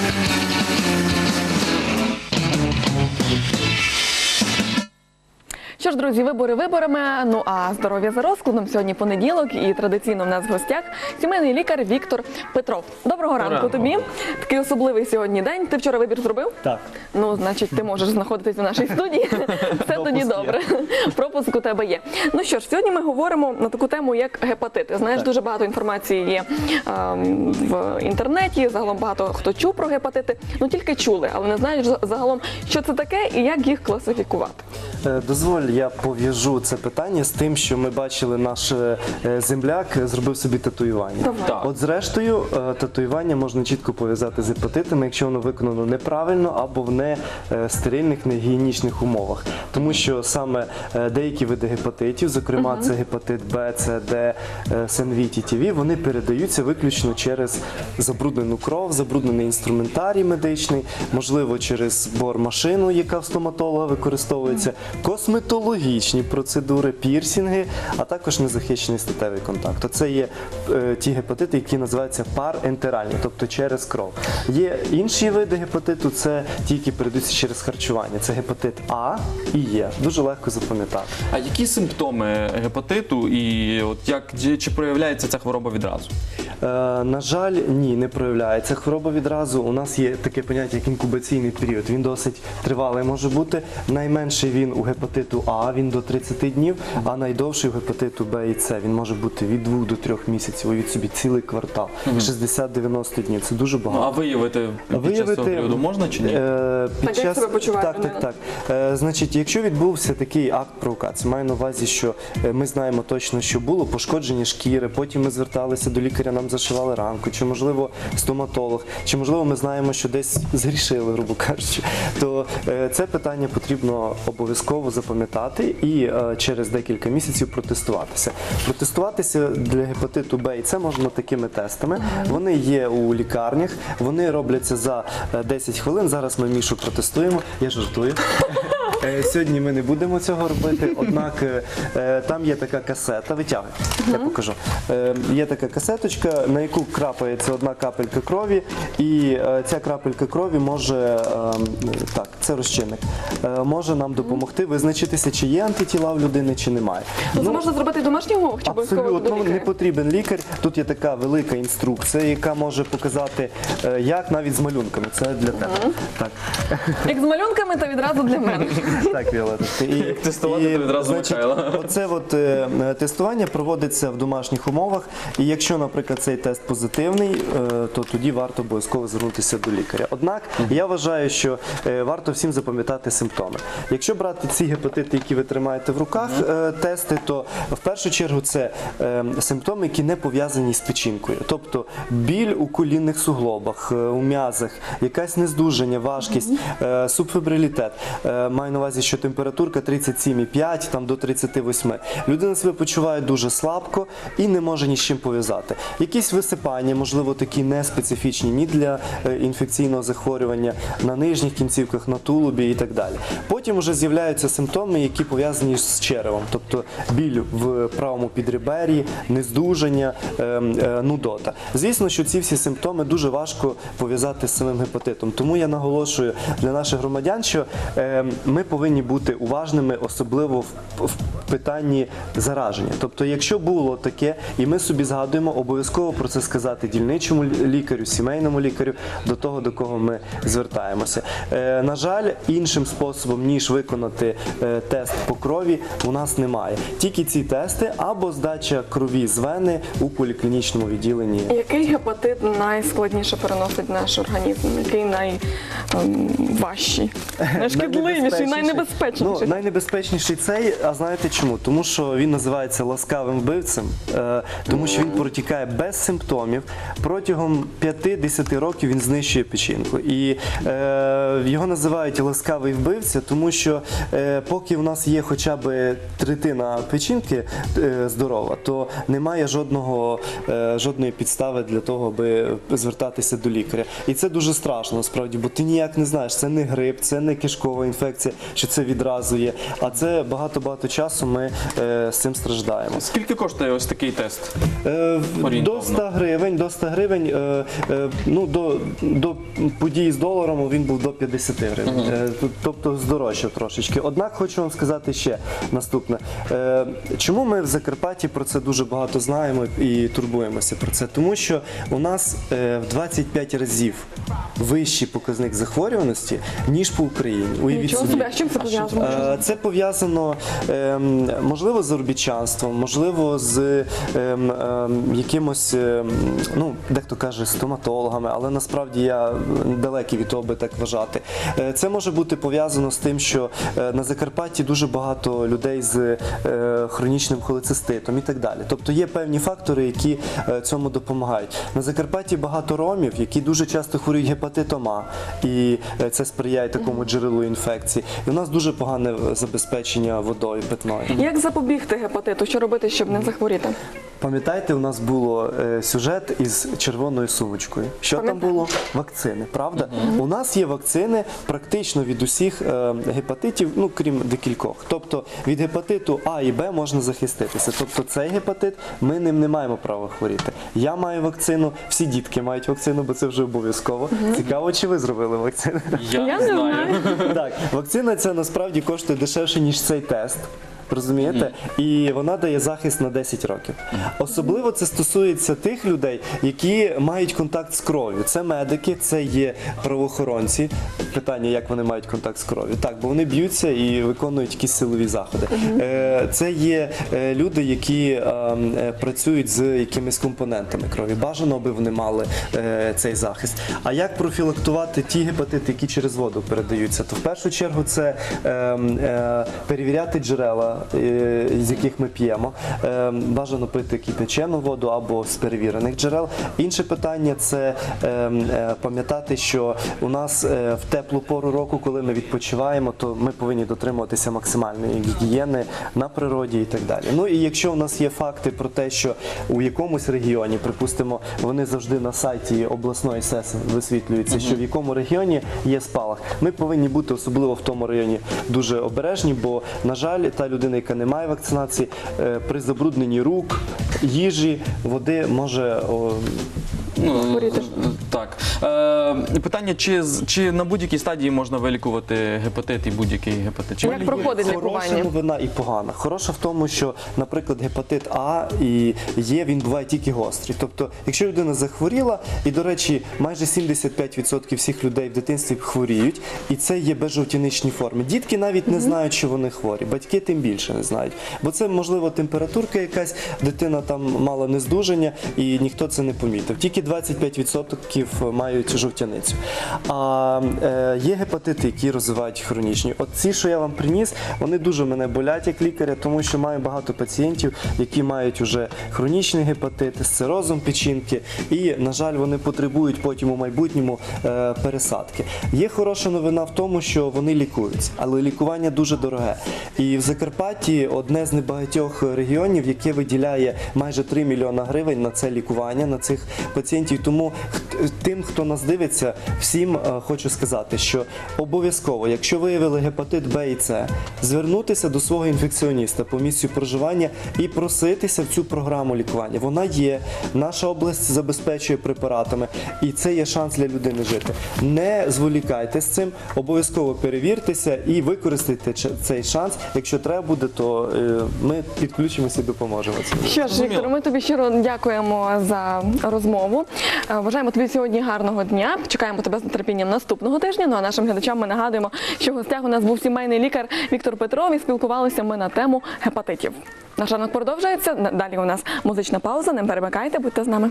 Thank you. Що ж, друзі, вибори виборами. Ну а здоров'я за розкладом. Сьогодні понеділок, і традиційно в нас в гостях сімейний лікар Віктор Петров. Доброго ранку ранку. тобі. Такий особливий сьогодні день. Ти вчора вибір зробив? Так. Ну, значить, ти можеш знаходитись в нашій студії. Все тоді добре. Пропуск у тебе є. Ну що ж, сьогодні ми говоримо на таку тему, як гепатити. Знаєш, дуже багато інформації є ем, в інтернеті. Загалом багато хто чув про гепатити. Ну тільки чули, але не знають за- загалом, що це таке і як їх класифікувати. Е, Дозволь, я пов'яжу це питання з тим, що ми бачили, наш е, земляк зробив собі татуювання. Так. От зрештою, е, татуювання можна чітко пов'язати з гепатитами, якщо воно виконано неправильно або в нестерильних, негігієнічних умовах. Тому що саме е, деякі види гепатитів, зокрема це гепатит Б, С, Д, е, вони передаються виключно через забруднену кров, забруднений інструментарій медичний, можливо, через бормашину, яка в стоматолога використовується, косметологічні процедури, пірсінги, а також незахищений статевий контакт. Оце є е, ті гепатити, які називаються парентеральні, тобто через кров. Є інші види гепатиту, це ті, які передаються через харчування. Це гепатит А і Є. Дуже легко запам'ятати. А які симптоми гепатиту і от як чи- чи проявляється ця хвороба відразу? Е, на жаль, ні, не проявляється хвороба відразу. У нас є таке поняття, як інкубаційний період. Він досить тривалий може бути. Найменший він у гепатиту А, він до 30 днів, а найдовший у гепатиту Б і С. Він може бути від 2 до 3 місяців, уявіть собі цілий квартал, 60-90 днів. Це дуже Ну, багато. а виявити під час цього періоду можна чи ні? Е, під Так, як себе почуває так, так, так. Е, значить, якщо відбувся такий акт провокації, маю на увазі, що е, ми знаємо точно, що було пошкодження шкіри, потім ми зверталися до лікаря, нам зашивали ранку, чи можливо стоматолог, чи можливо ми знаємо, що десь згрішили, грубо кажучи, то е, це питання потрібно обов'язково запам'ятати і е, через декілька місяців протестуватися. Протестуватися для гепатиту Б і С можна такими тестами. Вони є у лікарнях, вони робляться за е, 10 хвилин. Зараз ми Мішу протестуємо. Я жартую. Е, Сьогодні ми не будемо цього робити, однак е, е, там є така касета. Витягуй, я покажу. Е, Є така касеточка, на яку крапається одна капелька крові, і е, ця крапелька крові може е, так, це розчинник, е, може нам допомогти визначитися, чи є антитіла в людини, чи немає. Ну, це можна зробити в домашніх умовах чи обов'язково до Абсолютно лікаря? не потрібен лікар. Тут є така велика інструкція, яка може показати, е, як навіть з малюнками. Це для тебе. Так. Як з малюнками, то відразу для мене. Так, Віолета. І, тестувати, то відразу Михайла. Оце от, е, тестування проводиться в домашніх умовах. І якщо, наприклад, цей тест позитивний, е, то тоді варто обов'язково звернутися до лікаря. Однак я вважаю, що е, варто всім запам'ятати симптоми. Якщо брати ці гепатити, які ви тримаєте в руках, е, тести, то в першу чергу це е, симптоми, які не пов'язані з печінкою. Тобто біль у колінних суглобах, е, у м'язах, якась нездужання, важкість, е, субфібрилітет. Е, Маю на увазі, що температурка 37,5 там до 38. Людина себе почуває дуже слабко і не може ні з чим пов'язати. Якісь висипання, можливо, такі не специфічні ні для е, інфекційного захворювання на нижніх кінцівках, на тулубі і так далі. Потім вже з'являються симптоми, які пов'язані з черевом, тобто біль в правому підребер'ї, нездужання, е, е, нудота. Звісно, що ці всі симптоми дуже важко пов'язати з самим гепатитом. Тому я наголошую для наших громадян, що е, ми повинні бути уважними, особливо в, в питанні зараження. Тобто, якщо було таке, і ми собі згадуємо, обов'язково про це сказати дільничому лі- лікарю, сімейному лікарю, до того, до кого ми звертаємося. Е, на жаль, іншим способом, ніж виконати е, тест по крові, у нас немає. Тільки ці тести або здача крові з вени у поліклінічному відділенні. Який гепатит найскладніше переносить наш організм? Який найважчий? Найшкідливіший, найнебезпечніший? Ну, найнебезпечніший цей, а знаєте чому? Тому що він називається ласкавим вбивцем, е, тому що він протікає без симптомів. Протягом 5-10 років він знищує печінку. І е, його називають ласкавий вбивця, тому що е, поки в нас є хоча б третина печінки е, здорова, то немає жодного, е, жодної підстави для того, аби звертатися до лікаря. І це дуже страшно насправді, бо ти ніяк не знаєш, це не грип, це не кишкова інфекція, що це відразу є. А це багато-багато часу ми е, з цим страждаємо. Скільки коштує ось такий тест? Е, До 100 гривень, до 100 гривень, е, е, ну до, до події з доларом він був до 50 гривень. Е, тут- Тобто здорожчав трошечки. Однак хочу вам сказати ще наступне. Е, Чому ми в Закарпатті про це дуже багато знаємо і турбуємося про це? Тому що у нас е, в 25 разів вищий показник захворюваності, ніж по Україні. Уявіть Нічого собі. собі, а з чим це пов'язано? Е, Це пов'язано ем, можливо з заробітчанством, можливо, з ем, ем, якимось, ем, ну дехто каже стоматологами, але насправді я далекий від того, би так вважати. Е, Це може бути пов'язано з тим, що е, на Закарпатті дуже багато людей з е, хронічним холециститом і так далі. Тобто є певні фактори, які е, цьому допомагають. На Закарпатті багато ромів, які дуже часто хворіють гепатитом А, і е, це сприяє такому джерелу інфекції. І у нас дуже погане е, забезпечення водою питною. Як запобігти гепатиту? Що робити, щоб не захворіти? Пам'ятаєте, у нас було е, сюжет із червоною сумочкою. Що там було? Вакцини, правда? У нас є вакцини практично від усіх е, гепатитів, ну крім декількох. Тобто від гепатиту А і Б можна захиститися. Тобто цей гепатит ми ним не маємо права хворіти. Я маю вакцину, всі дітки мають вакцину, бо це вже обов'язково. Цікаво, чи ви зробили вакцину? Я, Я не не знаю. Так, вакцина ця насправді коштує дешевше, ніж цей тест. Розумієте? І вона дає захист на 10 років. Особливо це стосується тих людей, які мають контакт з кров'ю. Це медики, це є правоохоронці. Питання, як вони мають контакт з кров'ю. Так, бо вони б'ються і виконують якісь силові заходи. Е, Це є е, люди, які е, е, працюють з якимись компонентами крові. Бажано, аби вони мали е, цей захист. А як профілактувати ті гепатити, які через воду передаються? То в першу чергу це е, е, перевіряти джерела, з яких ми п'ємо. Е, бажано пити кипячену воду або з перевірених джерел. Інше питання це е, е, пам'ятати, що у нас е, в теплу пору року, коли ми відпочиваємо, то ми повинні дотримуватися максимальної гігієни на природі і так далі. Ну і якщо у нас є факти про те, що у якомусь регіоні, припустимо, вони завжди на сайті обласної СЕС висвітлюються, що в якому регіоні є спалах, ми повинні бути особливо в тому районі дуже обережні, бо на жаль, та людина, яка не має вакцинації, е, при забрудненні рук, їжі, води може Ну. Так. Е, питання, чи, чи на будь-якій стадії можна вилікувати гепатит і будь-який гепатит? Чи Як проходить Хороша лікування? новина і погана. Хороша в тому, що, наприклад, гепатит А і є, він буває тільки гострий. Тобто, якщо людина захворіла, і, до речі, майже 75% всіх людей в дитинстві хворіють, і це є безжовтяничні форми. Дітки навіть не знають, що вони хворі, батьки тим більше не знають. Бо це, можливо, температурка якась, дитина там мала нездужання, і ніхто це не помітив. Тільки 25% мають жовтяницю. А е, є гепатити, які розвивають хронічні. От ці, що я вам приніс, вони дуже мене болять як лікаря, тому що маю багато пацієнтів, які мають уже хронічний гепатит з цирозом печінки, і, на жаль, вони потребують потім у майбутньому е, пересадки. Є хороша новина в тому, що вони лікуються, але лікування дуже дороге. І в Закарпатті одне з небагатьох регіонів, яке виділяє майже 3 мільйона гривень на це лікування, на цих пацієнтів. Тому тим, хто нас дивиться, всім е, хочу сказати, що обов'язково, якщо виявили гепатит Б і С, звернутися до свого інфекціоніста по місцю проживання і проситися в цю програму лікування. Вона є, наша область забезпечує препаратами, і це є шанс для людини жити. Не зволікайте з цим, обов'язково перевіртеся і використайте цей шанс. Якщо треба буде, то е, ми підключимося і допоможемо. Що ж, Віктор, ми тобі щиро дякуємо за розмову. Е, Бажаємо тобі сьогодні гарного дня. Чекаємо тебе з нетерпінням наступного тижня. Ну а нашим глядачам ми нагадуємо, що в гостях у нас був сімейний лікар Віктор Петров і спілкувалися ми на тему гепатитів. Наш ранок продовжується. Далі у нас музична пауза. Не перемикайте, будьте з нами.